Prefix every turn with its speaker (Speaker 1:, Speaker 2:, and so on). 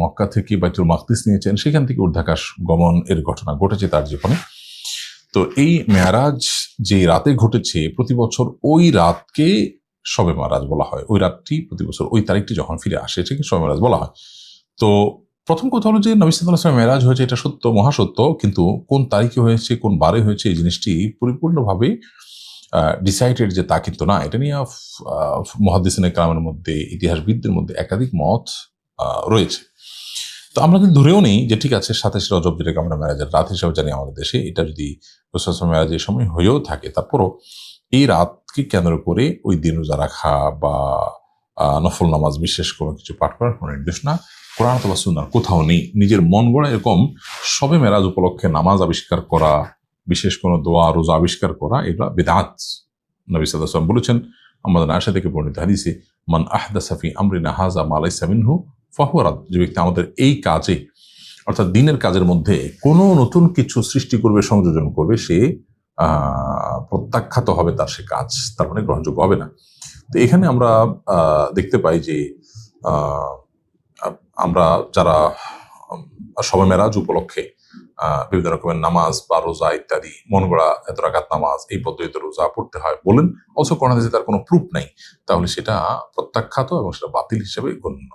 Speaker 1: মক্কা থেকে বাইতুল মাকদিস নিয়েছেন, সেখান থেকে ঊর্ধ্বাকাশ গমন এর ঘটনা ঘটেছে তার জীবনে। তো এই মেয়ারাজ যে রাতে ঘটেছে, প্রতি বছর ওই রাতকে সবে মারাজ বলা হয়। ওই রাতটি প্রতি বছর, ওই তারিখটি যখন ফিরে আসে সেটাকে সবে মারাজ বলা হয়। তো প্রথম কথা হলো যে নবী সাল্লাহ আসলাম মেরাজ হয়েছে, এটা সত্য, মহাসত্য, কিন্তু কোন তারিখে হয়েছে, কোন বারে হয়েছে, এই জিনিসটি পরিপূর্ণভাবে ডিসাইডেড যে তা কিন্তু না। এটা নিয়ে মহাদিসিনের কালামের মধ্যে, ইতিহাসবিদদের মধ্যে একাধিক মত রয়েছে। তো আমরা কিন্তু ধরেও নেই যে ঠিক আছে, সাতাশ রজব যেটাকে আমরা ম্যারাজের রাত হিসাবে জানি আমাদের দেশে, এটা যদি রসুল মেরাজের সময় হয়েও থাকে, তারপরও এই রাতকে কেন্দ্র করে ওই দিন রোজা রাখা বা নফল নামাজ বিশেষ কোনো কিছু পাঠ করার কোনো নির্দেশ না। কোরআন অথবা সুন্নার কোথাও নেই। নিজের মন গড়া এরকম সবে মেরাজ উপলক্ষে নামাজ আবিষ্কার করা, বিশেষ কোনো দোয়া, রোজা আবিষ্কার করা, এগুলা বেদাত। নবী সাল্লাম বলেছেন, আমাদের আশা থেকে বর্ণিত হাদিসে, মান আহদা সাফি আমরিনা হাজা মালাই সামিনহু ফাহুয়ারাদ যে ব্যক্তি আমাদের এই কাজে, অর্থাৎ দিনের কাজের মধ্যে কোনো নতুন কিছু সৃষ্টি করবে, সংযোজন করবে, সে প্রত্যাখ্যাত হবে তার সে কাজ, তার মানে গ্রহণযোগ্য হবে না। তো এখানে আমরা দেখতে পাই যে আমরা যারা শবে মেরাজ উপলক্ষে বিভিন্ন রকমের নামাজ বা রোজা ইত্যাদি, মন গড়া এত রাকাত নামাজ, এই পদ্ধতিতে রোজা পড়তে হয় বলেন অবশ্য হাদিসে তার কোনো প্রুফ নাই। তাহলে সেটা প্রত্যাখ্যাত এবং সেটা বাতিল হিসেবে গণ্য।